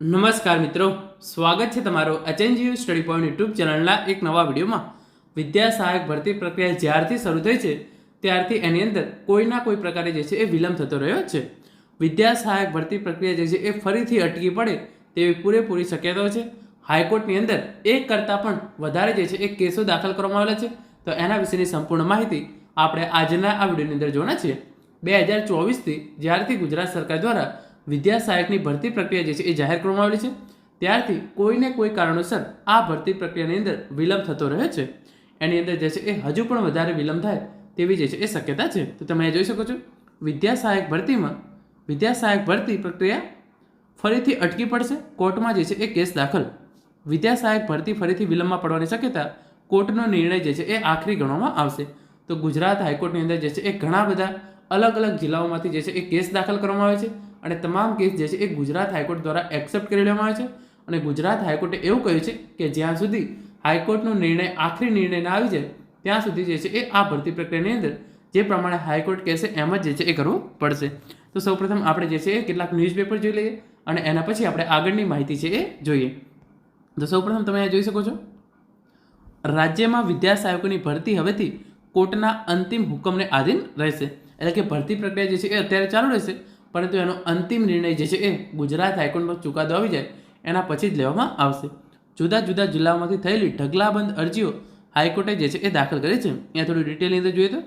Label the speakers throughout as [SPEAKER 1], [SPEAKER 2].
[SPEAKER 1] નમસ્કાર મિત્રો, સ્વાગત છે તમારું એચએનજીયુ સ્ટડી પોઈન્ટ યુટ્યુબ ચેનલના એક નવા વિડીયોમાં. વિદ્યા સહાયક ભરતી પ્રક્રિયા જ્યારથી શરૂ થઈ છે, ત્યારથી એની અંદર કોઈના કોઈ પ્રકારે જે છે એ વિલંબ થતો રહ્યો છે. વિદ્યા સહાયક ભરતી પ્રક્રિયા જે છે એ ફરીથી અટકી પડે તેવી પૂરેપૂરી શક્યતાઓ છે. હાઈકોર્ટની અંદર એક કરતાં પણ વધારે જે છે એ કેસો દાખલ કરવામાં આવેલા છે. તો એના વિશેની સંપૂર્ણ માહિતી આપણે આજના આ વિડીયોની અંદર જોવાના છીએ. બે હજાર ચોવીસથી જ્યારથી ગુજરાત સરકાર દ્વારા વિદ્યા સહાયકની ભરતી પ્રક્રિયા જે છે એ જાહેર કરવામાં આવેલી છે. ત્યારથી કોઈને કોઈ કારણોસર આ ભરતી પ્રક્રિયાની અંદર વિલંબ થતો રહે છે. એની અંદર જે છે એ હજુ પણ વધારે વિલંબ થાય તેવી જે છે એ શક્યતા છે. તો તમે જોઈ શકો છો, વિદ્યા સહાયક ભરતીમાં વિદ્યા સહાયક ભરતી પ્રક્રિયા ફરીથી અટકી પડશે. કોર્ટમાં જે છે એ કેસ દાખલ. વિદ્યા સહાયક ભરતી ફરીથી વિલંબમાં પડવાની શક્યતા કોર્ટનો નિર્ણય જે છે એ આખરી ગણવામાં આવશે. તો ગુજરાત હાઈકોર્ટની અંદર જે છે એ ઘણા બધા અલગ અલગ જિલ્લાઓમાંથી જે છે એ કેસ દાખલ કરવામાં આવે છે. અને તમામ કેસ જે છે એ ગુજરાત હાઈકોર્ટ દ્વારા એક્સેપ્ટ કરી લેવામાં આવે છે. અને ગુજરાત હાઈકોર્ટે એવું કહ્યું છે કે જ્યાં સુધી હાઈકોર્ટનો નિર્ણય, આખરી નિર્ણય ના આવી જાય, ત્યાં સુધી જે છે એ આ ભરતી પ્રક્રિયાની અંદર જે પ્રમાણે હાઈકોર્ટ કહેશે એમ જ જે છે એ કરવું પડશે. તો સૌપ્રથમ આપણે જે છે એ કેટલાક ન્યૂઝપેપર જોઈ લઈએ અને એના પછી આપણે આગળની માહિતી છે એ જોઈએ. તો સૌપ્રથમ તમે આ જોઈ શકો છો. રાજ્યમાં વિદ્યા સહાયકોની ભરતી હવેથી કોર્ટના અંતિમ હુકમને આધીન રહેશે. એટલે કે ભરતી પ્રક્રિયા જે છે એ અત્યારે ચાલુ રહેશે. પરંતુ એનો અંતિમ નિર્ણય જે છે એ ગુજરાત હાઈકોર્ટનો ચુકાદો આવી જાય, એના પછી જ લેવામાં આવશે. જુદા જુદા જિલ્લાઓમાંથી થયેલી ઢગલાબંધ અરજીઓ હાઈકોર્ટે જે છે એ દાખલ કરી છે. અહીંયા થોડી ડિટેલની અંદર જોઈએ તો,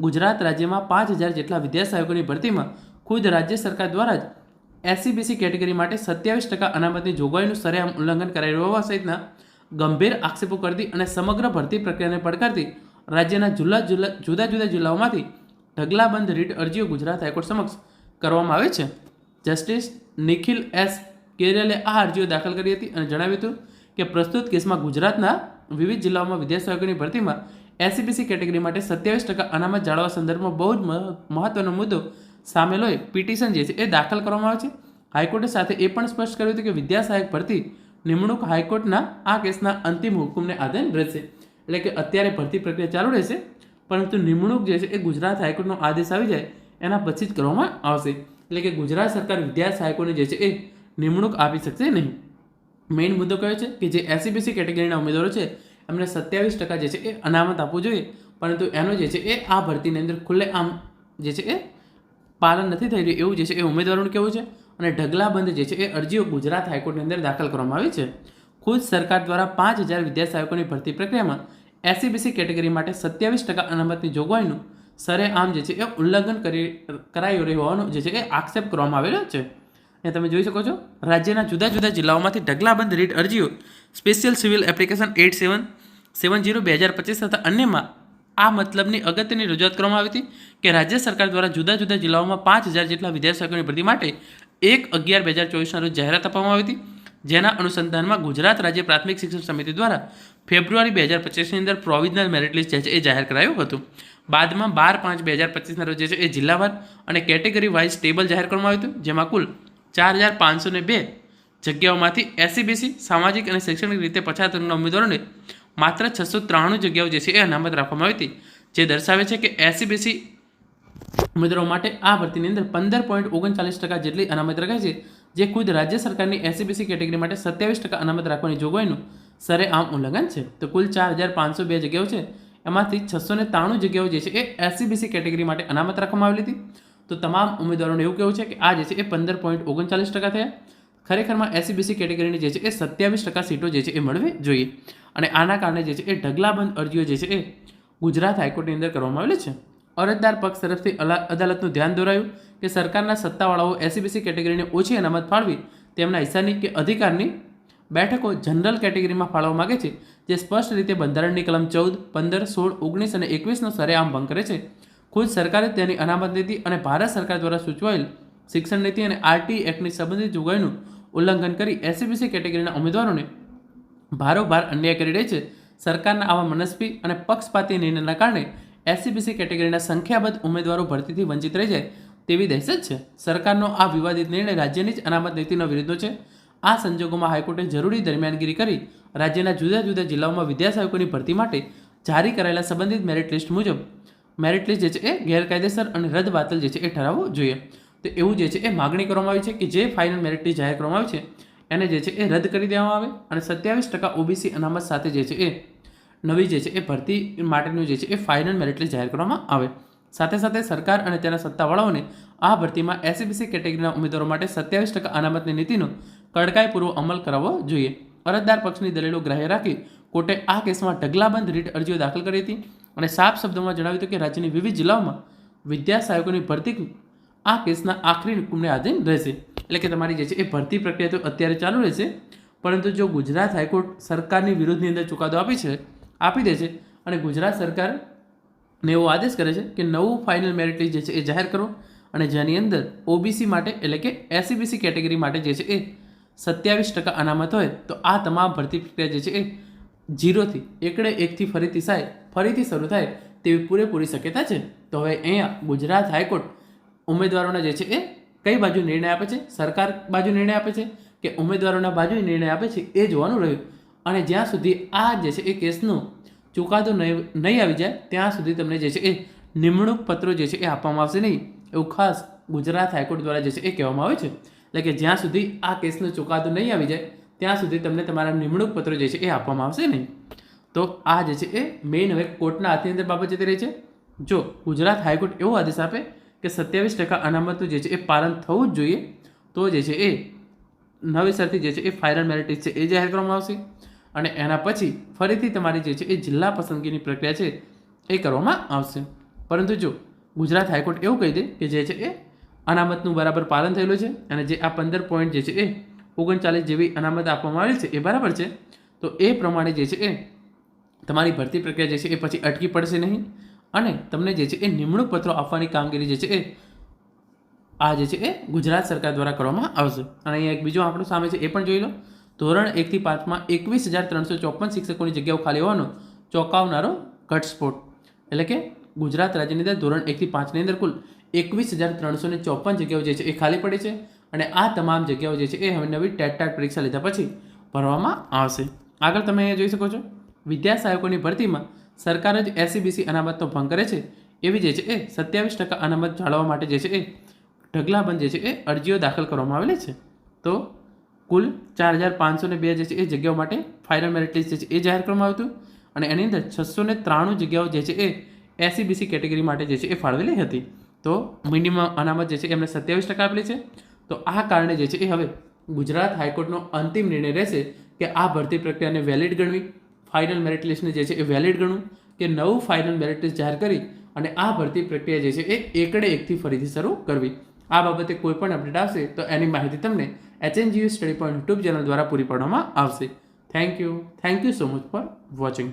[SPEAKER 1] ગુજરાત રાજ્યમાં પાંચ હજાર જેટલા વિદ્યાસહાયકોની ભરતીમાં ખુદ રાજ્ય સરકાર દ્વારા જ એસસીબીસી કેટેગરી માટે સત્યાવીસ ટકા અનામતની જોગવાઈનું સરેઆમ ઉલ્લંઘન કરાઈ હોવા સહિતના ગંભીર આક્ષેપો કરતી અને સમગ્ર ભરતી પ્રક્રિયાને પડકારતી રાજ્યના જુદા જુદા જુદા જુદા જિલ્લાઓમાંથી ઢગલાબંધ રીટ અરજીઓ ગુજરાત હાઈકોર્ટ સમક્ષ કરવામાં આવે છે. જસ્ટિસ નિખિલ એસ કેરેલે આ અરજીઓ દાખલ કરી હતી અને જણાવ્યું હતું કે પ્રસ્તુત કેસમાં ગુજરાતના વિવિધ જિલ્લાઓમાં વિદ્યાસહાયકોની ભરતીમાં એસસીબીસી કેટેગરી માટે સત્યાવીસ ટકા અનામત જાળવવા સંદર્ભમાં બહુ જ મહ- મહત્વનો મુદ્દો સામેલ હોય પિટિશન જે છે એ દાખલ કરવામાં આવે છે. હાઈકોર્ટે સાથે એ પણ સ્પષ્ટ કર્યું હતું કે વિદ્યા સહાયક ભરતી નિમણૂક હાઈકોર્ટના આ કેસના અંતિમ હુકમને આધીન રહેશે. એટલે કે અત્યારે ભરતી પ્રક્રિયા ચાલુ રહેશે, પરંતુ નિમણૂક જે છે એ ગુજરાત હાઈકોર્ટનો આદેશ આવી જાય એના પછી જ કરવામાં આવશે. એટલે કે ગુજરાત સરકાર વિદ્યા સહાયકોને જે છે એ નિમણૂક આપી શકશે નહીં. મેઇન મુદ્દો કયો છે કે જે એસસીબીસી કેટેગરીના ઉમેદવારો છે, એમને સત્યાવીસ ટકા જે છે એ અનામત આપવું જોઈએ. પરંતુ એનો જે છે એ આ ભરતીની અંદર ખુલ્લે આમ જે છે એ પાલન નથી થઈ રહ્યું એવું જે છે એ ઉમેદવારોનું કેવું છે. અને ઢગલાબંધ જે છે એ અરજીઓ ગુજરાત હાઈકોર્ટની અંદર દાખલ કરવામાં આવી છે. ખુદ સરકાર દ્વારા પાંચ હજાર વિદ્યા સહાયકોની ભરતી પ્રક્રિયામાં એસસીબીસી કેટેગરી માટે સત્યાવીસ ટકા અનામતની જોગવાઈનું સરેઆમ જે છે એ ઉલ્લંઘન કરી કરાઈ રહ્યું હોવાનો જે છે એ આક્ષેપ કરવામાં આવેલો છે. એ તમે જોઈ શકો છો, રાજ્યના જુદા જુદા જિલ્લાઓમાંથી ઢગલાબંધ રીટ અરજીઓ special civil application eight seven seven zero બે હજાર પચીસ તથા અન્યમાં આ મતલબની અગત્યની રજૂઆત કરવામાં આવી હતી કે રાજ્ય સરકાર દ્વારા જુદા જુદા જિલ્લાઓમાં પાંચ હજાર જેટલા વિદ્યાર્થીઓની ભરતી માટે એક અગિયાર બે હજાર ચોવીસના રોજ જાહેરાત આપવામાં આવી હતી. જેના અનુસંધાનમાં ગુજરાત રાજ્ય પ્રાથમિક શિક્ષણ સમિતિ દ્વારા ફેબ્રુઆરી બે હજાર પચીસની અંદર પ્રોવિઝનલ મેરિટ લિસ્ટ જે છે એ જાહેર કરાયું હતું. બાદમાં બાર પાંચ બે હજાર પચીસના રોજ છે એ જિલ્લાવાર અને કેટેગરી વાઇઝ ટેબલ જાહેર કરવામાં આવ્યું હતું, જેમાં કુલ ચાર હજાર પાંચસો બે જગ્યાઓમાંથી એસસીબીસી સામાજિક અને શૈક્ષણિક રીતે પછાત વર્ગના ઉમેદવારોને માત્ર છસો ત્રાણું જગ્યાઓ જે છે એ અનામત રાખવામાં આવી હતી, જે દર્શાવે છે કે એસસીબીસી ઉમેદવારો માટે આ ભરતીની અંદર પંદર પોઈન્ટ ઓગણચાલીસ ટકા જેટલી અનામત રખાય છે, જે ખુદ રાજ્ય સરકારની એસસીબીસી કેટેગરી માટે સત્યાવીસ ટકા અનામત રાખવાની જોગવાઈનું સરેઆમ ઉલ્લંઘન છે. તો કુલ ચાર હજાર પાંચસો બે જગ્યાઓ છે એમાંથી છસો ને ત્રાણું જગ્યાઓ જે છે એ એસસીબીસી કેટેગરી માટે અનામત રાખવામાં આવેલી હતી. તો તમામ ઉમેદવારોને એવું કહેવું છે કે આ જે છે એ પંદર પોઈન્ટ ઓગણચાલીસ ટકા થયા. ખરેખરમાં એસસીબીસી કેટેગરીની જે છે એ સત્યાવીસ ટકા સીટો જે છે એ મળવી જોઈએ. અને આના કારણે જે છે એ ઢગલાબંધ અરજીઓ જે છે એ ગુજરાત હાઈકોર્ટની અંદર કરવામાં આવેલી છે. અરજદાર પક્ષ તરફથી અદાલતનું ધ્યાન દોરાયું કે સરકારના સત્તાવાળાઓ એસસીબીસી કેટેગરીને ઓછી અનામત ફાળવી તેમના હિસ્સાની કે અધિકારની બેઠકો જનરલ કેટેગરીમાં ફાળવવા માગે છે, જે સ્પષ્ટ રીતે બંધારણની કલમ ચૌદ, પંદર, સોળ, ઓગણીસ અને એકવીસનો સરેઆમ ભંગ કરે છે. ખુદ સરકારે તેની અનામત નીતિ અને ભારત સરકાર દ્વારા સૂચવાયેલ શિક્ષણ નીતિ અને આરટી એક્ટની સંબંધિત જોગવાઈનું ઉલ્લંઘન કરી એસસીબીસી કેટેગરીના ઉમેદવારોને ભારોભાર અન્યાય કરી રહી છે. સરકારના આવા મનસ્વી અને પક્ષપાતી નિર્ણયના કારણે એસસીબીસી કેટેગરીના સંખ્યાબંધ ઉમેદવારો ભરતીથી વંચિત રહી જાય તેવી દહેશત છે. સરકારનો આ વિવાદિત નિર્ણય રાજ્યની જ અનામત નીતિનો વિરુદ્ધનો છે. આ સંજોગોમાં હાઈકોર્ટે જરૂરી દરમિયાનગીરી કરી રાજ્યના જુદા જુદા જિલ્લાઓમાં વિદ્યાસહાયકોની ભરતી માટે જારી કરાયેલા સંબંધિત મેરિટ લિસ્ટ મુજબ. મેરિટ લિસ્ટ જે છે એ ગેરકાયદેસર અને રદ બાતલ જે છે એ ઠરાવવું જોઈએ. તો એવું જે છે એ માગણી કરવામાં આવી છે કે જે ફાઇનલ મેરિટ લિસ્ટ જાહેર કરવામાં આવી છે, એને જે છે એ રદ કરી દેવામાં આવે અને સત્યાવીસ ટકા ઓબીસી અનામત સાથે જે છે એ નવી જે છે એ ભરતી માટેનું જે છે એ ફાઇનલ મેરિટ લિસ્ટ જાહેર કરવામાં આવે. સાથે સાથે સરકાર અને તેના સત્તાવાળાઓને આ ભરતીમાં એસસીબીસી કેટેગરીના ઉમેદવારો માટે સત્યાવીસ ટકા અનામતની નીતિનો કડકાઈપૂર્વક અમલ કરાવવો જોઈએ. અરજદાર પક્ષની દલીલો ગ્રાહ્ય રાખી કોર્ટે આ કેસમાં ઢગલાબંધ રીટ અરજીઓ દાખલ કરી હતી અને સાફ શબ્દોમાં જણાવ્યું હતું કે રાજ્યની વિવિધ જિલ્લાઓમાં વિદ્યા સહાયકોની ભરતી આ કેસના આખરી હુકમને આધીન રહેશે. એટલે કે તમારી જે છે એ ભરતી પ્રક્રિયા તો અત્યારે ચાલુ રહેશે, પરંતુ જો ગુજરાત હાઈકોર્ટ સરકારની વિરુદ્ધની અંદર ચુકાદો આપી છે, આપી દે છે અને ગુજરાત સરકારને એવો આદેશ કરે છે કે નવું ફાઇનલ મેરિટ લિસ્ટ જે છે એ જાહેર કરો અને જેની અંદર ઓબીસી માટે એટલે કે એસસીબીસી કેટેગરી માટે જે છે એ સત્યાવીસ ટકા અનામત હોય તો આ તમામ ભરતી પ્રક્રિયા જે છે એ જીરોથી એકડે એકથી ફરીથી થાય ફરીથી શરૂ થાય તેવી પૂરેપૂરી શક્યતા છે. તો હવે અહીંયા ગુજરાત હાઈકોર્ટ ઉમેદવારોના જે છે એ કઈ બાજુ નિર્ણય આપે છે? સરકાર બાજુ નિર્ણય આપે છે કે ઉમેદવારોના બાજુ નિર્ણય આપે છે એ જોવાનું રહ્યું? અને જ્યાં સુધી આ જે છે એ કેસનો ચુકાદો નહીં નહીં આવી જાય, ત્યાં સુધી તમને જે છે એ નિમણૂક પત્રો જે છે એ આપવામાં આવશે નહીં. એવું ખાસ ગુજરાત હાઈકોર્ટ દ્વારા જે છે એ કહેવામાં આવે છે. એટલે કે જ્યાં સુધી આ કેસનો ચુકાદો નહીં આવી જાય, ત્યાં સુધી તમને તમારા નિમણૂક પત્રો જે છે એ આપવામાં આવશે નહીં. તો આ જે છે એ મેઇન હવે કોર્ટના હાથની અંદર બાબત જતી રહી છે. જો ગુજરાત હાઈકોર્ટ એવો આદેશ આપે કે સત્યાવીસ ટકા અનામતનું જે છે એ પાલન થવું જ જોઈએ, તો જે છે એ નવેસરથી જે છે એ ફાઇનલ મેરિટ છે એ જાહેર કરવામાં આવશે. અને એના પછી ફરીથી તમારી જે છે એ જિલ્લા પસંદગીની પ્રક્રિયા છે એ કરવામાં આવશે. પરંતુ જો ગુજરાત હાઈકોર્ટ એવું કહી દે કે જે છે એ અનામતનું બરાબર પાલન થયેલું છે અને જે આ પંદર પોઈન્ટ જે છે એ ઓગણચાલીસ જેવી અનામત આપવામાં આવેલી છે, એ બરાબર છે? તો એ પ્રમાણે જે છે એ તમારી ભરતી પ્રક્રિયા જે છે એ પછી અટકી પડશે નહીં અને તમને જે છે એ નિમણૂક પત્રો આપવાની કામગીરી જે છે એ આ જે છે એ ગુજરાત સરકાર દ્વારા કરવામાં આવશે. અને અહીંયા એક બીજો આંકડો સામે છે, એ પણ જોઈ લો. ધોરણ એકથી પાંચમાં એકવીસ હજાર ત્રણસો ચોપન શિક્ષકોની જગ્યાઓ ખાલી હોવાનો ચોંકાવનારો ઘટસ્ફોટ. એટલે કે ગુજરાત રાજ્યની અંદર ધોરણ એકથી પાંચની અંદર કુલ એકવીસ હજાર ત્રણસો ને ચોપન જગ્યાઓ જે છે એ ખાલી પડી છે અને આ તમામ જગ્યાઓ જે છે એ હવે નવી ટેટ ટાટ પરીક્ષા લીધા પછી ભરવામાં આવશે. આગળ તમે અહીંયા જોઈ શકો છો. વિદ્યા સહાયકોની ભરતીમાં સરકાર જ એસસીબીસી અનામતનો ભંગ કરે છે. એવી જે છે એ સત્યાવીસ ટકા અનામત જાળવવા માટે જે છે એ ઢગલાબંધ જે છે એ અરજીઓ દાખલ કરવામાં આવેલી છે. તો કુલ ચાર હજાર પાંચસો ને બે જે છે એ જગ્યાઓ માટે ફાઇનલ મેરિટ લિસ્ટ જે છે એ જાહેર કરવામાં આવ્યું હતું અને એની અંદર છસો ને ત્રાણું જગ્યાઓ જે છે એ એસસીબીસી કેટેગરી માટે જે છે એ ફાળવેલી હતી. તો મિનિમમ અનામત જે છે એમને સત્યાવીસ ટકા આપેલી છે. તો આ કારણે જે છે એ હવે ગુજરાત હાઈકોર્ટનો અંતિમ નિર્ણય રહેશે કે આ ભરતી પ્રક્રિયાને વેલિડ ગણવી ફાઇનલ મેરિટ લિસ્ટને જે છે એ વેલિડ ગણવું કે નવું ફાઇનલ મેરિટ લિસ્ટ જાહેર કરી અને આ ભરતી પ્રક્રિયા જે છે એ એકડે એકથી ફરીથી શરૂ કરવી. આ બાબતે કોઈ પણ અપડેટ આવશે તો એની માહિતી તમને HNGU study point YouTube channel દ્વારા પૂરી પાડવામાં આવશે. Thank you thank you so much for watching